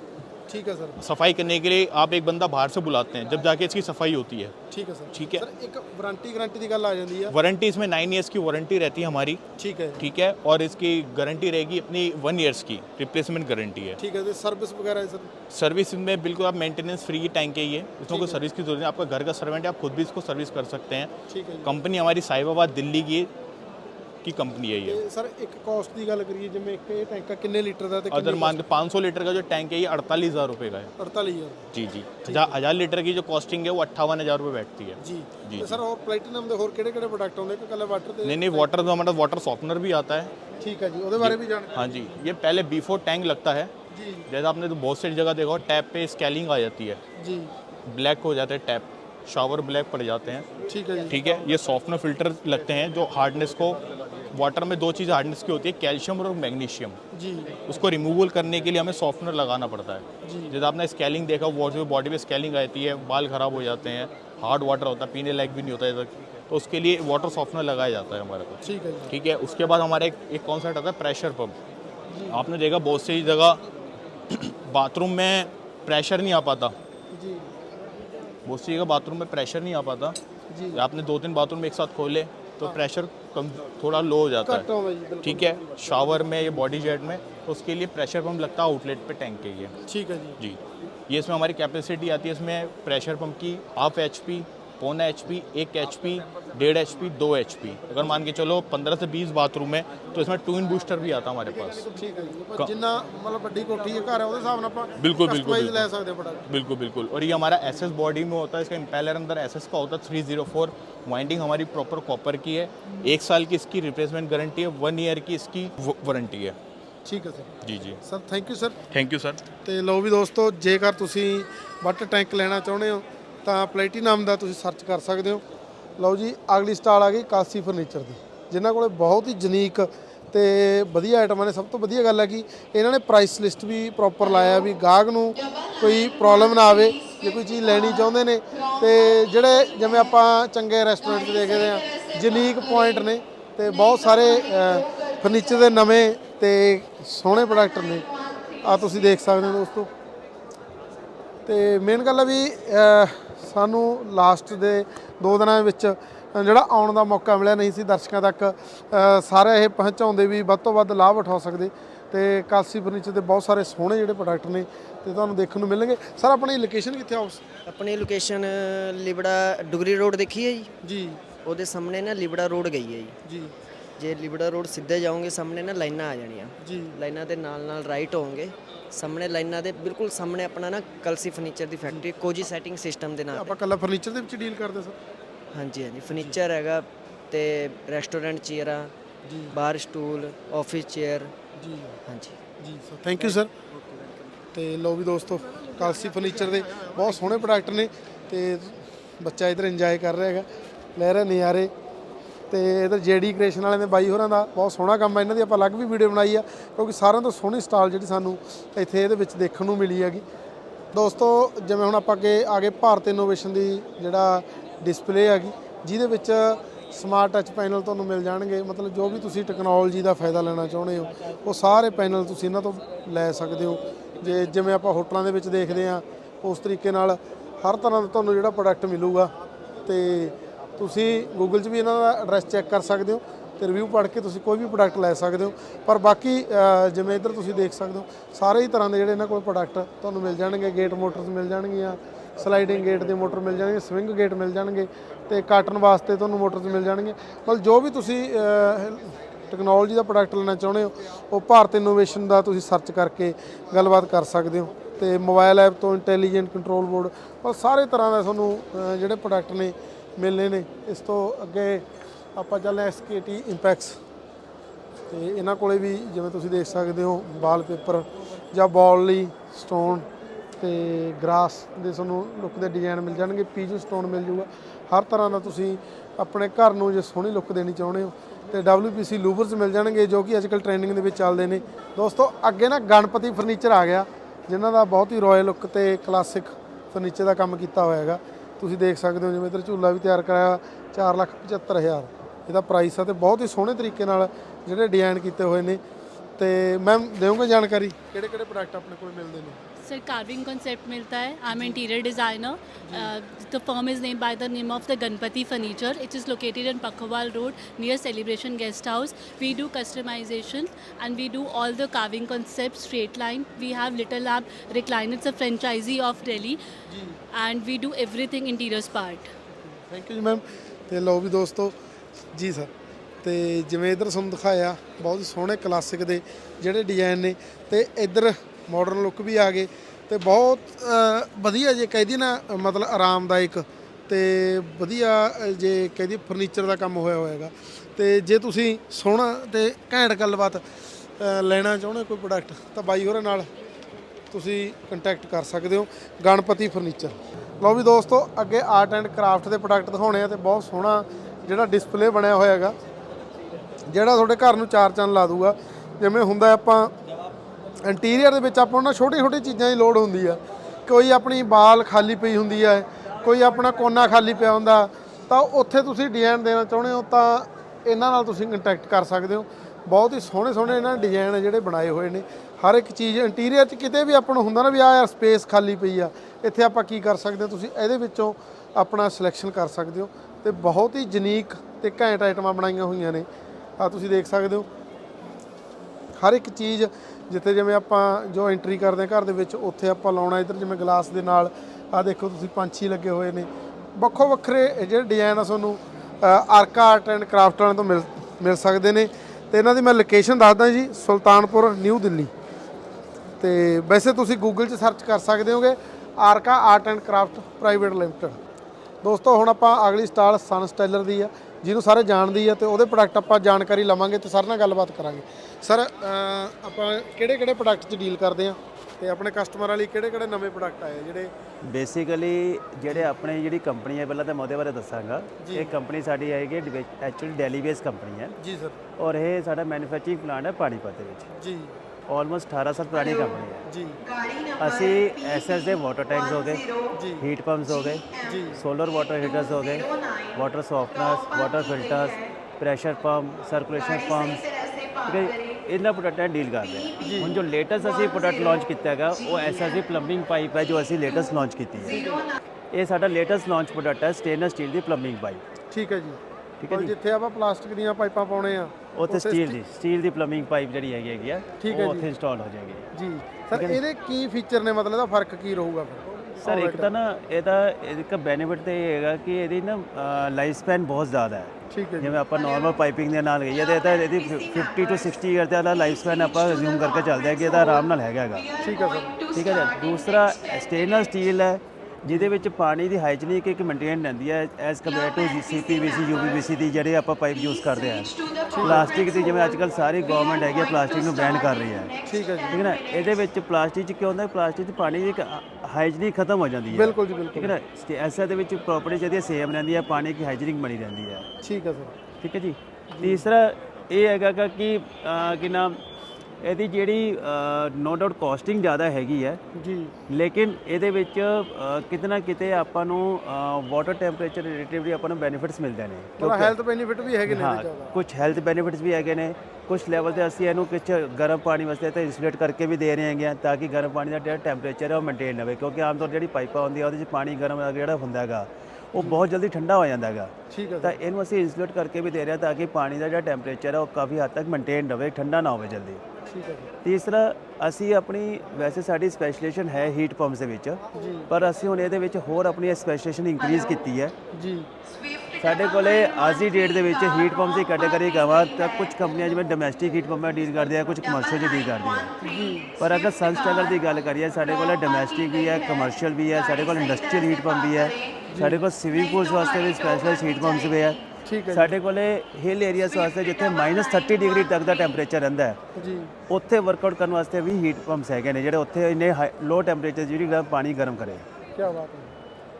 ठीक है सर। सफ़ाई करने के लिए आप एक बंदा बाहर से बुलाते हैं जब जाके इसकी सफ़ाई होती है। ठीक है सर। ठीक है? सर एक वारंटी गारंटी की गल आ जाती है। वारंटी इसमें नाइन ईयर्स की वारंटी रहती है हमारी। ठीक है। ठीक है? और इसकी गारंटी रहेगी अपनी वन ईयर्स की रिप्लेसमेंट गारंटी है। ठीक है तो सर्विस वगैरह सर? सर्विस में बिल्कुल आप मेंटेनेंस फ्री टैंक है ये इसमें कोई सर्विस की ज़रूरत नहीं आपका घर का सर्वेंट है आप खुद भी इसको सर्विस कर सकते हैं। कंपनी हमारी साहिबाबाद दिल्ली की की कंपनी है ये सर एक कॉस्ट की गल करिए जिम्मे एक ये टैंक का कितने लीटर का तो अदर मान पाँच सौ लीटर का जो टैंक है ये अड़तालीस हज़ार रुपये का है अड़तालीस हज़ार जी जी जहाँ हज़ार लीटर की जो कॉस्टिंग है वो अट्ठावन हज़ार रुपये बैठती है जी जी सर और प्लेटिनम के होर केड़े केड़े प्रोडक्ट आते हैं कल वाटर नहीं नहीं वाटर तो हमारा वाटर सॉफ्टनर भी आता है ठीक है जी ਉਹਦੇ ਬਾਰੇ ਵੀ ਜਾਣਕਾਰੀ हाँ जी ये पहले बिफोर टैंक लगता है जी जैसे आपने तो बहुत सी जगह देखा हो टैप पे स्केलिंग आ जाती है जी ब्लैक हो जाता है टैप शावर ब्लैक पड़ जाते हैं ठीक है जी ठीक है ये सॉफ्टनर फिल्टर लगते हैं जो हार्डनेस को वाटर में दो चीज़ हार्डनेस की होती है कैल्शियम और मैग्नीशियम जी। उसको रिमूवल करने के लिए हमें सॉफ्टनर लगाना पड़ता है। जैसे आपने स्केलिंग देखा वॉटर बॉडी में स्केलिंग आती है बाल खराब हो जाते हैं हार्ड वाटर होता है पीने लायक भी नहीं होता है तो उसके लिए वाटर सॉफ्टनर लगाया जाता है हमारे को। ठीक है ठीक है उसके बाद हमारा एक एक कॉन्सेप्ट आता है प्रेशर पम्प आपने देखा बहुत सी जगह बाथरूम में प्रेशर नहीं आ पाता। बहुत सी जगह बाथरूम में प्रेशर नहीं आ पाता। आपने दो तीन बाथरूम एक साथ खोले तो हाँ। प्रेशर कम थोड़ा लो हो जाता है ठीक है? शावर में या बॉडी जेट में उसके लिए प्रेशर पम्प लगता है आउटलेट पे टैंक के लिए। ठीक है जी। जी। ये इसमें हमारी कैपेसिटी आती है इसमें प्रेशर पम्प की हाफ़ एच पी पौना एच पी एक एच पी डेढ़ एच पी दो एच पी अगर मान के चलो पंद्रह से बीस बाथरूम है तो इसमें टू इन बूस्टर भी आता है हमारे पास ਠੀਕ ਹੈ ਜੀ ਆਪਾਂ जिन्ना मतलब ਵੱਡੀ ਕੋਠੀ ਹੈ ਘਰ ਹੈ ਉਹਦੇ ਹਿਸਾਬ ਨਾਲ ਆਪਾਂ ਬਿਲਕੁਲ, ਬਿਲਕੁਲ, customize ਬਿਲਕੁਲ। ਲੈ ਸਕਦੇ ਪ੍ਰੋਡਕਟ बिल्कुल बिल्कुल और ये हमारा एस एस बॉडी में होता है इसका इम्पेलर अंदर एस एस का होता है थ्री जीरो फोर वाइंडिंग हमारी प्रॉपर कॉपर की है एक साल की इसकी रिप्लेसमेंट गारंटी है वन ईयर की इसकी वारंटी है ਠੀਕ ਹੈ ਸਰ जी जी sir thank you sir thank you sir ਤੇ ਲਓ ਵੀ ਦੋਸਤੋ ਜੇਕਰ ਤੁਸੀਂ ਵਾਟਰ ਟੈਂਕ ਲੈਣਾ ਚਾਹੁੰਦੇ ਹੋ ਤਾਂ ਪਲੈਟੀਨਮ ਦਾ ਤੁਸੀਂ ਸਰਚ ਕਰ ਸਕਦੇ ਹੋ। ਲਓ ਜੀ, ਅਗਲੀ ਸਟਾਲ ਆ ਗਈ ਕਾਸੀ ਫਰਨੀਚਰ ਦੀ, ਜਿਨ੍ਹਾਂ ਕੋਲੇ ਬਹੁਤ ਹੀ ਜਨੀਕ ਤੇ ਵਧੀਆ ਆਈਟਮਾਂ ਨੇ। ਸਭ ਤੋਂ ਵਧੀਆ ਗੱਲ ਹੈ ਕਿ ਇਹਨਾਂ ਨੇ ਪ੍ਰਾਈਸ ਲਿਸਟ ਵੀ ਪ੍ਰੋਪਰ ਲਾਇਆ ਵੀ ਗਾਹਕ ਨੂੰ ਕੋਈ ਪ੍ਰੋਬਲਮ ਨਾ ਆਵੇ, ਜੇ ਕੋਈ ਚੀਜ਼ ਲੈਣੀ ਚਾਹੁੰਦੇ ਨੇ। ਤੇ ਜਿਹੜੇ ਜਿਵੇਂ ਆਪਾਂ ਚੰਗੇ ਰੈਸਟੋਰੈਂਟ 'ਚ ਦੇਖਦੇ ਆ ਯੂਨੀਕ ਪੁਆਇੰਟ ਨੇ ਤੇ ਬਹੁਤ ਸਾਰੇ ਫਰਨੀਚਰ ਦੇ ਨਵੇਂ ਤੇ ਸੋਹਣੇ ਪ੍ਰੋਡਕਟ ਨੇ। ਆ ਤੁਸੀਂ ਦੇਖ ਸਕਦੇ ਹੋ ਦੋਸਤੋ। ਤੇ ਮੇਨ ਗੱਲ ਹੈ ਵੀ ਸਾਨੂੰ ਲਾਸਟ ਦੇ ਦੋ ਦਿਨਾਂ ਵਿੱਚ ਜਿਹੜਾ ਆਉਣ ਦਾ ਮੌਕਾ ਮਿਲਿਆ ਨਹੀਂ ਸੀ ਦਰਸ਼ਕਾਂ ਤੱਕ ਸਾਰੇ ਇਹ ਪਹੁੰਚਾਉਂਦੇ ਵੀ ਵੱਧ ਤੋਂ ਵੱਧ ਲਾਭ ਉਠਾ ਸਕਦੇ। ਤੇ ਕਾਲਸੀ ਫਰਨੀਚਰ ਦੇ ਬਹੁਤ ਸਾਰੇ ਸੋਹਣੇ ਜਿਹੜੇ ਪ੍ਰੋਡਕਟ ਨੇ ਤੇ ਤੁਹਾਨੂੰ ਦੇਖਣ ਨੂੰ ਮਿਲਣਗੇ। ਸਰ ਆਪਣੀ ਲੋਕੇਸ਼ਨ ਕਿੱਥੇ ਹਾਊਸ ਆਪਣੀ ਲੋਕੇਸ਼ਨ ਲਿਬੜਾ ਡੁਗਰੀ ਰੋਡ ਦੇਖੀ ਹੈ ਜੀ? ਜੀ। ਉਹਦੇ ਸਾਹਮਣੇ ਨਾ ਲਿਬੜਾ ਰੋਡ ਗਈ ਹੈ ਜੀ। ਜੀ। ਜੇ ਲਿਬੜਾ ਰੋਡ ਸਿੱਧੇ ਜਾਓਗੇ ਸਾਹਮਣੇ ਨਾ ਲਾਈਨਾਂ ਆ ਜਾਣੀਆਂ। ਜੀ। ਲਾਈਨਾਂ ਦੇ ਨਾਲ ਨਾਲ ਰਾਈਟ ਹੋਵੋਗੇ। ਸਾਹਮਣੇ ਲਾਈਨਾਂ ਦੇ ਬਿਲਕੁਲ ਸਾਹਮਣੇ ਆਪਣਾ ਨਾ ਕਲਸੀ ਫਰਨੀਚਰ ਦੀ ਫੈਕਟਰੀ ਕੋਜੀ ਸੈਟਿੰਗ ਸਿਸਟਮ ਦੇ ਨਾਲ। ਆਪਾਂ ਕੱਲਾ ਫਰਨੀਚਰ ਦੇ ਵਿੱਚ ਡੀਲ ਕਰਦੇ ਸਰ? ਹਾਂਜੀ ਹਾਂਜੀ। ਫਰਨੀਚਰ ਹੈਗਾ ਤੇ ਰੈਸਟੋਰੈਂਟ ਚੇਅਰਾਂ ਬਾਰ ਸਟੂਲ ਆਫਿਸ ਚੇਅਰ ਜੀ। ਹਾਂਜੀ। ਜੀ ਸਰ ਥੈਂਕ ਯੂ ਸਰ ਤੇ ਲੋ ਵੀ ਦੋਸਤੋ ਕਾਲਸੀ ਫਰਨੀਚਰ ਦੇ ਬਹੁਤ ਸੋਹਣੇ ਪ੍ਰੋਡਕਟ ਨੇ ਤੇ ਬੱਚਾ ਇਧਰ ਇੰਜੋਏ ਕਰ ਰਿਹਾ ਹੈਗਾ। ਲੈ ਰਿਹਾ ਨਜ਼ਾਰੇ। ਤੇ ਇਧਰ ਜੇਡੀ ਕ੍ਰੀਏਸ਼ਨ ਵਾਲਿਆਂ ਦੇ ਬਾਈ ਹੋਰਾਂ ਦਾ ਬਹੁਤ ਸੋਹਣਾ ਕੰਮ ਹੈ ਇਹਨਾਂ ਦੀ ਆਪਾਂ ਅਲੱਗ ਵੀ ਵੀਡੀਓ ਬਣਾਈ ਆ, ਕਿਉਂਕਿ ਸਾਰਿਆਂ ਤੋਂ ਸੋਹਣੀ ਸਟਾਲ ਜਿਹੜੀ ਸਾਨੂੰ ਇੱਥੇ ਇਹਦੇ ਵਿੱਚ ਦੇਖਣ ਨੂੰ ਮਿਲੀ ਹੈਗੀ। ਦੋਸਤੋ, ਜਿਵੇਂ ਹੁਣ ਆਪਾਂ ਅੱਗੇ ਆ ਗਏ ਭਾਰਤ ਇਨੋਵੇਸ਼ਨ ਦੀ ਜਿਹੜਾ ਡਿਸਪਲੇ ਹੈਗੀ, ਜਿਹਦੇ ਵਿੱਚ ਸਮਾਰਟ ਟੱਚ ਪੈਨਲ ਤੁਹਾਨੂੰ ਮਿਲ ਜਾਣਗੇ। ਮਤਲਬ ਜੋ ਵੀ ਤੁਸੀਂ ਟੈਕਨੋਲੋਜੀ ਦਾ ਫਾਇਦਾ ਲੈਣਾ ਚਾਹੁੰਦੇ ਹੋ, ਉਹ ਸਾਰੇ ਪੈਨਲ ਤੁਸੀਂ ਇਹਨਾਂ ਤੋਂ ਲੈ ਸਕਦੇ ਹੋ। ਜੇ ਜਿਵੇਂ ਆਪਾਂ ਹੋਟਲਾਂ ਦੇ ਵਿੱਚ ਦੇਖਦੇ ਆ ਉਸ ਤਰੀਕੇ ਨਾਲ ਹਰ ਤਰ੍ਹਾਂ ਦਾ ਤੁਹਾਨੂੰ ਜਿਹੜਾ ਪ੍ਰੋਡਕਟ ਮਿਲੂਗਾ, ਤੇ ਤੁਸੀਂ ਗੂਗਲ 'ਚ ਵੀ ਇਹਨਾਂ ਦਾ ਐਡਰੈਸ ਚੈੱਕ ਕਰ ਸਕਦੇ ਹੋ ਤੇ ਰਿਵਿਊ ਪੜ੍ਹ ਕੇ ਤੁਸੀਂ ਕੋਈ ਵੀ ਪ੍ਰੋਡਕਟ ਲੈ ਸਕਦੇ ਹੋ। ਪਰ ਬਾਕੀ ਜਿਵੇਂ ਇੱਧਰ ਤੁਸੀਂ ਦੇਖ ਸਕਦੇ ਹੋ, ਸਾਰੇ ਹੀ ਤਰ੍ਹਾਂ ਦੇ ਜਿਹੜੇ ਇਹਨਾਂ ਕੋਲ ਪ੍ਰੋਡਕਟ ਤੁਹਾਨੂੰ ਮਿਲ ਜਾਣਗੇ। ਗੇਟ ਮੋਟਰਸ ਮਿਲ ਜਾਣਗੀਆਂ ਸਲਾਈਡਿੰਗ ਗੇਟ ਦੇ ਮੋਟਰ ਮਿਲ ਜਾਣਗੇ ਸਵਿੰਗ ਗੇਟ ਮਿਲ ਜਾਣਗੇ ਤੇ ਕਾਟਨ ਵਾਸਤੇ ਤੁਹਾਨੂੰ ਮੋਟਰਸ ਮਿਲ ਜਾਣਗੇ। ਮਤਲਬ ਜੋ ਵੀ ਤੁਸੀਂ ਟੈਕਨੋਲੋਜੀ ਦਾ ਪ੍ਰੋਡਕਟ ਲੈਣਾ ਚਾਹੁੰਦੇ ਹੋ, ਉਹ ਭਾਰਤ ਇਨੋਵੇਸ਼ਨ ਦਾ ਤੁਸੀਂ ਸਰਚ ਕਰਕੇ ਗੱਲਬਾਤ ਕਰ ਸਕਦੇ ਹੋ ਤੇ ਮੋਬਾਈਲ ਐਪ ਤੋਂ ਇੰਟੈਲੀਜੈਂਟ ਕੰਟਰੋਲ ਬੋਰਡ ਮਤਲਬ ਸਾਰੇ ਤਰ੍ਹਾਂ ਦਾ ਤੁਹਾਨੂੰ ਜਿਹੜੇ ਪ੍ਰੋਡਕਟ ਨੇ ਮਿਲਨੇ ਨੇ। ਇਸ ਤੋਂ ਅੱਗੇ ਆਪਾਂ ਚੱਲੇ ਐਸਕੇਟੀ ਇੰਪੈਕਸ ਤੇ ਇਹਨਾਂ ਕੋਲੇ ਵੀ ਜਿਵੇਂ ਤੁਸੀਂ ਦੇਖ ਸਕਦੇ ਹੋ ਵਾਲਪੇਪਰ ਜਾਂ ਬਾਲ ਲਈ ਸਟੋਨ ਤੇ ਗ੍ਰਾਸ ਦੇ ਤੁਹਾਨੂੰ ਲੁੱਕ ਦੇ ਡਿਜ਼ਾਈਨ ਮਿਲ ਜਾਣਗੇ, ਪੀਜੂ ਸਟੋਨ ਮਿਲ ਜੂਗਾ। ਹਰ ਤਰ੍ਹਾਂ ਦਾ ਤੁਸੀਂ ਆਪਣੇ ਘਰ ਨੂੰ ਜੇ ਸੋਹਣੀ ਲੁੱਕ ਦੇਣੀ ਚਾਹੁੰਦੇ ਹੋ, ਤੇ WPC ਲੂਵਰਸ ਮਿਲ ਜਾਣਗੇ, ਜੋ ਕਿ ਅੱਜਕੱਲ ਟ੍ਰੈਂਡਿੰਗ ਦੇ ਵਿੱਚ ਚੱਲਦੇ ਨੇ। ਦੋਸਤੋ, ਅੱਗੇ ਨਾ ਗਣਪਤੀ ਫਰਨੀਚਰ ਆ ਗਿਆ, ਜਿਨ੍ਹਾਂ ਦਾ ਬਹੁਤ ਹੀ ਰਾਇਲ ਲੁੱਕ ਤੇ ਕਲਾਸਿਕ ਫਰਨੀਚਰ ਦਾ ਕੰਮ ਕੀਤਾ ਹੋਇਆ ਹੈਗਾ। ਤੁਸੀਂ ਦੇਖ ਸਕਦੇ ਹੋ ਜਿਵੇਂ ਇੱਧਰ ਝੂਲਾ ਵੀ ਤਿਆਰ ਕਰਾਇਆ 475000 ਇਹਦਾ ਪ੍ਰਾਈਸ ਆ ਤੇ ਬਹੁਤ ਹੀ ਸੋਹਣੇ ਤਰੀਕੇ ਨਾਲ ਜਿਹੜੇ ਡਿਜ਼ਾਈਨ ਕੀਤੇ ਹੋਏ ਨੇ। ਤੇ ਮੈਮ ਦਿਓਗੇ ਜਾਣਕਾਰੀ ਕਿਹੜੇ ਕਿਹੜੇ ਪ੍ਰੋਡਕਟ ਆਪਣੇ ਕੋਲ ਮਿਲਦੇ ਨੇ? सर कार्विंग कॉन्सेप्ट मिलता है I am interior designer the firm is name by the name of the Ganpati furniture it is located in Pakhowal road near celebration guest house we do customization and we do all the carving concepts straight line we have little lab recline it's a franchisee of delhi and we do everything interiors part thank you ਜੀ ma'am ਤੇ ਲਓ ਵੀ ਦੋਸਤੋ ਜੀ sir ਤੇ ਜਿਵੇਂ ਇਧਰ ਤੁਹਾਨੂੰ ਦਿਖਾਇਆ ਬਹੁਤ ਹੀ ਸੋਹਣੇ ਕਲਾਸਿਕ ਦੇ ਜਿਹੜੇ ਡਿਜ਼ਾਈਨ ਨੇ ਤੇ ਇਧਰ ਮਾਡਰਨ ਲੁੱਕ ਵੀ ਆ ਗਏ ਤੇ ਬਹੁਤ ਵਧੀਆ ਜੇ ਕਹਿ ਦਈਏ ਨਾ, ਮਤਲਬ ਆਰਾਮਦਾਇਕ ਤੇ ਵਧੀਆ ਜੇ ਕਹਿ ਦਈਏ ਫਰਨੀਚਰ ਦਾ ਕੰਮ ਹੋਇਆ ਹੋਏਗਾ ਤੇ ਜੇ ਤੁਸੀਂ ਸੋਹਣਾ ਤੇ ਘੈਂਟ ਗੱਲਬਾਤ ਲੈਣਾ ਚਾਹੁੰਦੇ ਕੋਈ ਪ੍ਰੋਡਕਟ ਤਾਂ ਬਾਈ ਹੋਰਾਂ ਨਾਲ ਤੁਸੀਂ ਕੰਟੈਕਟ ਕਰ ਸਕਦੇ ਹੋ, ਗਣਪਤੀ ਫਰਨੀਚਰ ਲਓ ਵੀ ਦੋਸਤੋ, ਅੱਗੇ ਆਰਟ ਐਂਡ ਕਰਾਫਟ ਦੇ ਪ੍ਰੋਡਕਟ ਦਿਖਾਉਣੇ ਆ ਤੇ ਬਹੁਤ ਸੋਹਣਾ ਜਿਹੜਾ ਡਿਸਪਲੇ ਬਣਿਆ ਹੋਇਆ ਹੈਗਾ, ਜਿਹੜਾ ਤੁਹਾਡੇ ਘਰ ਨੂੰ ਚਾਰ ਚੰਨ ਲਾ ਦੂਗਾ। ਜਿਵੇਂ ਹੁੰਦਾ ਆਪਾਂ ਇੰਟੀਰੀਅਰ ਦੇ ਵਿੱਚ ਆਪਾਂ ਨੂੰ ਛੋਟੀ ਛੋਟੀ ਚੀਜ਼ਾਂ ਦੀ ਲੋੜ ਹੁੰਦੀ ਆ। ਕੋਈ ਆਪਣੀ ਬਾਲ ਖਾਲੀ ਪਈ ਹੁੰਦੀ ਹੈ ਕੋਈ ਆਪਣਾ ਕੋਨਾ ਖਾਲੀ ਪਿਆ ਹੁੰਦਾ, ਤਾਂ ਉੱਥੇ ਤੁਸੀਂ ਡਿਜ਼ਾਈਨ ਦੇਣਾ ਚਾਹੁੰਦੇ ਹੋ ਤਾਂ ਇਹਨਾਂ ਨਾਲ ਤੁਸੀਂ ਕੰਟੈਕਟ ਕਰ ਸਕਦੇ ਹੋ। ਬਹੁਤ ਹੀ ਸੋਹਣੇ ਸੋਹਣੇ ਇਹਨਾਂ ਨੇ ਡਿਜ਼ਾਈਨ ਜਿਹੜੇ ਬਣਾਏ ਹੋਏ ਨੇ। ਹਰ ਇੱਕ ਚੀਜ਼ ਇੰਟੀਰੀਅਰ 'ਚ ਕਿਤੇ ਵੀ ਆਪਾਂ ਨੂੰ ਹੁੰਦਾ ਨਾ ਵੀ ਆ ਯਾਰ ਸਪੇਸ ਖਾਲੀ ਪਈ ਆ, ਇੱਥੇ ਆਪਾਂ ਕੀ ਕਰ ਸਕਦੇ ਹਾਂ? ਤੁਸੀਂ ਇਹਦੇ ਵਿੱਚੋਂ ਆਪਣਾ ਸਿਲੈਕਸ਼ਨ ਕਰ ਸਕਦੇ ਹੋ ਤੇ ਬਹੁਤ ਹੀ ਯੂਨੀਕ ਤੇ ਘੈਂਟ ਆਈਟਮਾਂ ਬਣਾਈਆਂ ਹੋਈਆਂ ਨੇ। ਆ ਤੁਸੀਂ ਦੇਖ ਸਕਦੇ ਹੋ। ਹਰ ਇੱਕ ਚੀਜ਼ ਜਿੱਥੇ ਜਿਵੇਂ ਆਪਾਂ ਜੋ ਐਂਟਰੀ ਕਰਦੇ ਹਾਂ ਘਰ ਦੇ ਵਿੱਚ, ਉੱਥੇ ਆਪਾਂ ਲਾਉਣਾ ਇਧਰ, ਜਿਵੇਂ ਗਲਾਸ ਦੇ ਨਾਲ। ਆ ਦੇਖੋ ਤੁਸੀਂ ਪੰਛੀ ਲੱਗੇ ਹੋਏ ਨੇ। ਵੱਖੋ ਵੱਖਰੇ ਜਿਹੜੇ ਡਿਜ਼ਾਈਨ ਆ ਤੁਹਾਨੂੰ ਆਰਕਾ ਆਰਟ ਐਂਡ ਕਰਾਫਟ ਵਾਲਿਆਂ ਤੋਂ ਮਿਲ ਮਿਲ ਸਕਦੇ ਨੇ। ਤੇ ਇਹਨਾਂ ਦੀ ਮੈਂ ਲੋਕੇਸ਼ਨ ਦੱਸਦਾ ਜੀ, ਸੁਲਤਾਨਪੁਰ ਨਿਊ ਦਿੱਲੀ ਤੇ ਵੈਸੇ ਤੁਸੀਂ ਗੂਗਲ 'ਚ ਸਰਚ ਕਰ ਸਕਦੇ ਹੋਗੇ Arka art and craft private limited ਦੋਸਤੋ, ਹੁਣ ਆਪਾਂ ਅਗਲੀ ਸਟਾਲ ਸਨ ਸਟਾਈਲਰ ਦੀ ਆ। ਜਿਹਨੂੰ ਸਾਰੇ ਜਾਣਦੀ ਆ ਤੇ ਉਹਦੇ ਪ੍ਰੋਡਕਟ ਆਪਾਂ ਜਾਣਕਾਰੀ ਲਵਾਂਗੇ ਤੇ ਸਰ ਨਾਲ ਗੱਲਬਾਤ ਕਰਾਂਗੇ। ਸਰ ਆਪਾਂ ਕਿਹੜੇ ਕਿਹੜੇ ਪ੍ਰੋਡਕਟ 'ਚ ਡੀਲ ਕਰਦੇ ਆ ਤੇ ਆਪਣੇ ਕਸਟਮਰਾਂ ਲਈ ਕਿਹੜੇ ਕਿਹੜੇ ਨਵੇਂ ਪ੍ਰੋਡਕਟ ਆਏ ਜਿਹੜੇ ਬੇਸਿਕਲੀ ਜਿਹੜੇ ਆਪਣੇ ਜਿਹੜੀ ਕੰਪਨੀ ਹੈ ਪਹਿਲਾਂ ਤਾਂ ਮੈਂ ਉਹਦੇ ਬਾਰੇ ਦੱਸਾਂਗਾ। ਇਹ ਕੰਪਨੀ ਸਾਡੀ ਹੈਗੀ ਐਕਚੁਅਲੀ ਦਿੱਲੀ ਬੇਸ ਕੰਪਨੀ ਹੈ। ਜੀ ਸਰ ਔਰ ਇਹ ਸਾਡਾ ਮੈਨੂਫੈਕਚਰਿੰਗ ਪਲਾਂਟ ਹੈ ਪਾਣੀਪਤ ਦੇ ਵਿੱਚ। ਜੀ। ਆਲਮੋਸਟ 18 ਸਾਲ ਪੁਰਾਣੀ ਕੰਪਨੀ ਹੈ। ਜੀ। ਅਸੀਂ ਐਸਐਸ ਦੇ ਵਾਟਰ ਟੈਂਕਸ ਹੋ ਗਏ ਜੀ। ਹੀਟ ਪੰਪਸ ਹੋ ਗਏ ਜੀ। ਸੋਲਰ ਵਾਟਰ ਹੀਟਰਸ ਹੋ ਗਏ water softeners water filters pressure pump circulation pumps ਠੀਕ ਹੈ। ਜੀ, ਇਹਨਾਂ ਪ੍ਰੋਡਕਟਾਂ ਡੀਲ ਕਰਦੇ ਹਾਂ ਹੁਣ ਜੋ ਲੇਟੈਸਟ ਅਸੀਂ ਪ੍ਰੋਡਕਟ ਲਾਂਚ ਕੀਤਾ ਹੈਗਾ ਉਹ ਐਸਐਸ ਪਲੰਬਿੰਗ ਪਾਈਪ ਹੈ ਜੋ ਅਸੀਂ ਲੇਟੈਸਟ ਲਾਂਚ ਕੀਤੀ ਹੈ। ਇਹ ਸਾਡਾ ਲੇਟੈਸਟ ਲਾਂਚ ਪ੍ਰੋਡਕਟ ਹੈ ਸਟੇਨਲੈਸ ਸਟੀਲ ਦੀ ਪਲੰਬਿੰਗ ਪਾਈਪ ਠੀਕ ਹੈ ਜੀ। ਠੀਕ ਹੈ ਜੀ। ਜਿੱਥੇ ਆਪਾਂ ਪਲਾਸਟਿਕ ਦੀਆਂ ਪਾਈਪਾਂ ਪਾਉਣੇ ਆ ਉੱਥੇ ਸਟੀਲ ਦੀ ਸਟੀਲ ਦੀ ਪਲੰਬਿੰਗ ਪਾਈਪ ਜਿਹੜੀ ਹੈਗੀ ਹੈਗੀ ਆ ਉਹ। ਉੱਥੇ ਇੰਸਟਾਲ ਹੋ ਜਾਏਗੀ ਜੀ। ਸਰ ਇਹਦੇ ਕੀ ਫੀਚਰ ਨੇ? ਮਤਲਬ ਇਹਦਾ ਫ਼ਰਕ ਕੀ ਰਹੂਗਾ ਫਿਰ? ਸਰ ਇੱਕ ਤਾਂ ਨਾ ਇਹਦਾ ਇੱਕ ਬੈਨੀਫਿਟ ਤੇ ਇਹ ਹੈਗਾ ਕਿ ਇਹਦੀ ਨਾ ਲਾਈਫ ਸਪੈਨ ਬਹੁਤ ਜ਼ਿਆਦਾ ਹੈ। ਠੀਕ ਹੈ ਜਿਵੇਂ ਆਪਾਂ ਨਾਰਮਲ ਪਾਈਪਿੰਗ ਦੇ ਨਾਲ ਗਈਏ ਤੇ ਇਹਦਾ ਇਹਦੀ 50 ਤੋਂ 60 ਇਅਰ ਦਾ ਲਾਈਫ ਸਪੈਨ ਆਪਾਂ ਰਿਜ਼ਿਊਮ ਕਰਕੇ ਚੱਲਦੇ ਹਾਂ ਕਿ ਇਹਦਾ ਆਰਾਮ ਨਾਲ ਹੈਗਾ ਹੈਗਾ। ਠੀਕ ਹੈ ਸਰ। ਠੀਕ ਹੈ ਜੀ? ਦੂਸਰਾ ਸਟੇਨਲੈਸ ਸਟੀਲ ਹੈ। ਜਿਹਦੇ ਵਿੱਚ ਪਾਣੀ ਦੀ ਹਾਈਜੀਨਿਕ ਇੱਕ ਮੇਨਟੇਨ ਰਹਿੰਦੀ ਹੈ as compare to CPVC UPVC ਦੀ ਜਿਹੜੇ ਆਪਾਂ ਪਾਈਪ ਯੂਜ਼ ਕਰਦੇ ਹਾਂ। ਪਲਾਸਟਿਕ ਦੀ ਜਿਵੇਂ ਅੱਜ ਕੱਲ੍ਹ ਸਾਰੀ ਗਵਰਨਮੈਂਟ ਹੈਗੀ ਪਲਾਸਟਿਕ ਨੂੰ ਬੈਨ ਕਰ ਰਹੀ ਹੈ। ਠੀਕ ਹੈ ਜੀ। ਠੀਕ ਹੈ ਨਾ? ਇਹਦੇ ਵਿੱਚ ਪਲਾਸਟਿਕ ਚ ਕੀ ਹੁੰਦਾ? ਪਲਾਸਟਿਕ ਚ ਪਾਣੀ ਦੀ ਇੱਕ ਹਾਈਜੀਨਿਕ ਖਤਮ ਹੋ ਜਾਂਦੀ ਹੈ। ਬਿਲਕੁਲ ਜੀ ਬਿਲਕੁਲ। ਠੀਕ ਹੈ ਨਾ? ਐਸਾ ਦੇ ਵਿੱਚ ਪ੍ਰੋਪਰਟੀ ਜਿਹੜੀ ਸੇਮ ਰਹਿੰਦੀ ਹੈ ਪਾਣੀ ਦੀ ਹਾਈਜੀਨਿਕ ਬਣੀ ਰਹਿੰਦੀ ਹੈ। ਠੀਕ ਹੈ ਸਰ। ਠੀਕ ਹੈ ਜੀ? ਤੀਸਰਾ ਇਹ ਹੈਗਾ ਗਾ ਕਿ ਕਿ ਨਾਮ ਇਹਦੀ ਜਿਹੜੀ ਨੋ ਡਾਊਟ ਕਾਸਟਿੰਗ ਜ਼ਿਆਦਾ ਹੈਗੀ ਹੈ। ਜੀ। ਲੇਕਿਨ ਇਹਦੇ ਵਿੱਚ ਕਿਤੇ ਨਾ ਕਿਤੇ ਆਪਾਂ ਨੂੰ ਵਾਟਰ ਟੈਂਪਰੇਚਰ ਰਿਲੇਟਿਵਲੀ ਆਪਾਂ ਨੂੰ ਬੈਨੀਫਿਟਸ ਮਿਲਦੇ ਨੇ। ਥੋੜਾ ਹੈਲਥ ਬੈਨੀਫਿਟ ਵੀ ਹੈਗੇ ਨੇ ਹਾਂ ਜ਼ਿਆਦਾ। ਕੁਝ ਹੈਲਥ ਬੈਨੀਫਿਟਸ ਵੀ ਹੈਗੇ ਨੇ। ਕੁਝ ਲੈਵਲ ਤੇ ਅਸੀਂ ਇਹਨੂੰ ਕੁਝ ਗਰਮ ਪਾਣੀ ਵਾਸਤੇ ਤਾਂ ਇਨਸੂਲੇਟ ਕਰਕੇ ਵੀ ਦੇ ਰਹੇ ਹੈਗੇ ਤਾਂ ਕਿ ਗਰਮ ਪਾਣੀ ਦਾ ਜਿਹੜਾ ਟੈਂਪਰੇਚਰ ਹੈ ਉਹ ਮੇਨਟੇਨ ਰਹੇ। ਕਿਉਂਕਿ ਆਮ ਤੌਰ ਜਿਹੜੀ ਪਾਈਪਾਂ ਹੁੰਦੀਆਂ ਉਹਦੇ ਵਿੱਚ ਪਾਣੀ ਗਰਮ ਜਿਹੜਾ ਹੁੰਦਾ ਹੈਗਾ ਉਹ ਬਹੁਤ ਜਲਦੀ ਠੰਡਾ ਹੋ ਜਾਂਦਾ ਹੈਗਾ। ਠੀਕ ਹੈ ਤਾਂ ਇਹਨੂੰ ਅਸੀਂ ਇਨਸੂਲੇਟ ਕਰਕੇ ਵੀ ਦੇ ਰਹੇ ਹਾਂ ਤਾਂ ਕਿ ਪਾਣੀ ਦਾ ਜਿਹੜਾ ਟੈਂਪਰੇਚਰ ਹੈ ਉਹ ਕਾਫੀ ਹੱਦ ਤੱਕ ਮੇਨਟੇਨ ਰਵੇ ਠੰਡਾ ਨਾ ਹੋਵੇ ਜਲਦੀ। ਠੀਕ ਹੈ ਜੀ ਤੀਸਰਾ ਅਸੀਂ ਆਪਣੀ ਵੈਸੇ ਸਾਡੀ ਸਪੈਸ਼ਲਾਈਜੇਸ਼ਨ ਹੈ ਹੀਟ ਪੰਪਸ ਦੇ ਵਿੱਚ ਪਰ ਅਸੀਂ ਹੁਣ ਇਹਦੇ ਵਿੱਚ ਹੋਰ ਆਪਣੀ ਸਪੈਸ਼ਲਾਈਜੇਸ਼ਨ ਇੰਕਰੀਜ਼ ਕੀਤੀ ਹੈ। ਜੀ। ਸਾਡੇ ਕੋਲੇ ਅੱਜ ਦੀ ਡੇਟ ਦੇ ਵਿੱਚ ਹੀਟ ਪੰਪ ਦੀ ਕੈਟਾਗਰੀ ਕਵਾ ਤਾਂ ਕੁਝ ਕੰਪਨੀਆਂ ਜਿਵੇਂ ਡੋਮੈਸਟਿਕ ਹੀਟ ਪੰਪਾਂ ਡੀਲ ਕਰਦੀਆਂ ਕੁਝ ਕਮਰਸ਼ੀਅਲ ਚ ਡੀਲ ਕਰਦੀਆਂ ਪਰ ਅਗਰ ਸਨ ਸਟੈਂਡਰਡ ਦੀ ਗੱਲ ਕਰੀਏ ਸਾਡੇ ਕੋਲ ਡੋਮੈਸਟਿਕ ਵੀ ਹੈ ਕਮਰਸ਼ੀਅਲ ਵੀ ਹੈ ਸਾਡੇ ਕੋਲ ਇੰਡਸਟਰੀਅਲ ਹੀਟ ਪੰਪ ਵੀ ਹੈ ਸਾਡੇ ਕੋਲ ਸਵਿਮਿੰਗ ਪੂਲਸ ਵਾਸਤੇ ਵੀ ਸਪੈਸ਼ਲਾਈਜ਼ਡ ਹੀਟ ਪੰਪਸ ਵੀ ਹੈ। ਠੀਕ ਹੈ ਸਾਡੇ ਕੋਲੇ ਹਿਲ ਏਰੀਆਸ ਵਾਸਤੇ ਜਿੱਥੇ -30 ਡਿਗਰੀ ਤੱਕ ਦਾ ਟੈਂਪਰੇਚਰ ਰਹਿੰਦਾ ਹੈ। ਜੀ। ਉੱਥੇ ਵਰਕਆਊਟ ਕਰਨ ਵਾਸਤੇ ਵੀ ਹੀਟ ਪੰਪਸ ਹੈਗੇ ਨੇ ਜਿਹੜੇ ਉੱਥੇ ਇੰਨੇ ਲੋ ਟੈਂਪਰੇਚਰ ਜਿਹੜੀ ਗਾ ਪਾਣੀ ਗਰਮ ਕਰੇ। ਕੀ ਬਾਤ ਹੈ।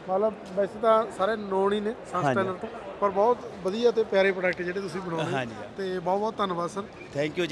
ਮਤਲਬ ਵੈਸੇ ਤਾਂ ਸਾਰੇ ਨੋਨ ਹੀ ਨੇ ਸੰਸਟੈਨਰ ਤੋਂ ਪਰ ਬਹੁਤ ਵਧੀਆ ਤੇ ਪਿਆਰੇ ਪ੍ਰੋਡਕਟ ਜਿਹੜੇ ਤੁਸੀਂ ਬਣਾਉਂਦੇ। ਤੇ ਬਹੁਤ ਬਹੁਤ ਧੰਨਵਾਦ ਸਰ ਥੈਂਕ ਯੂ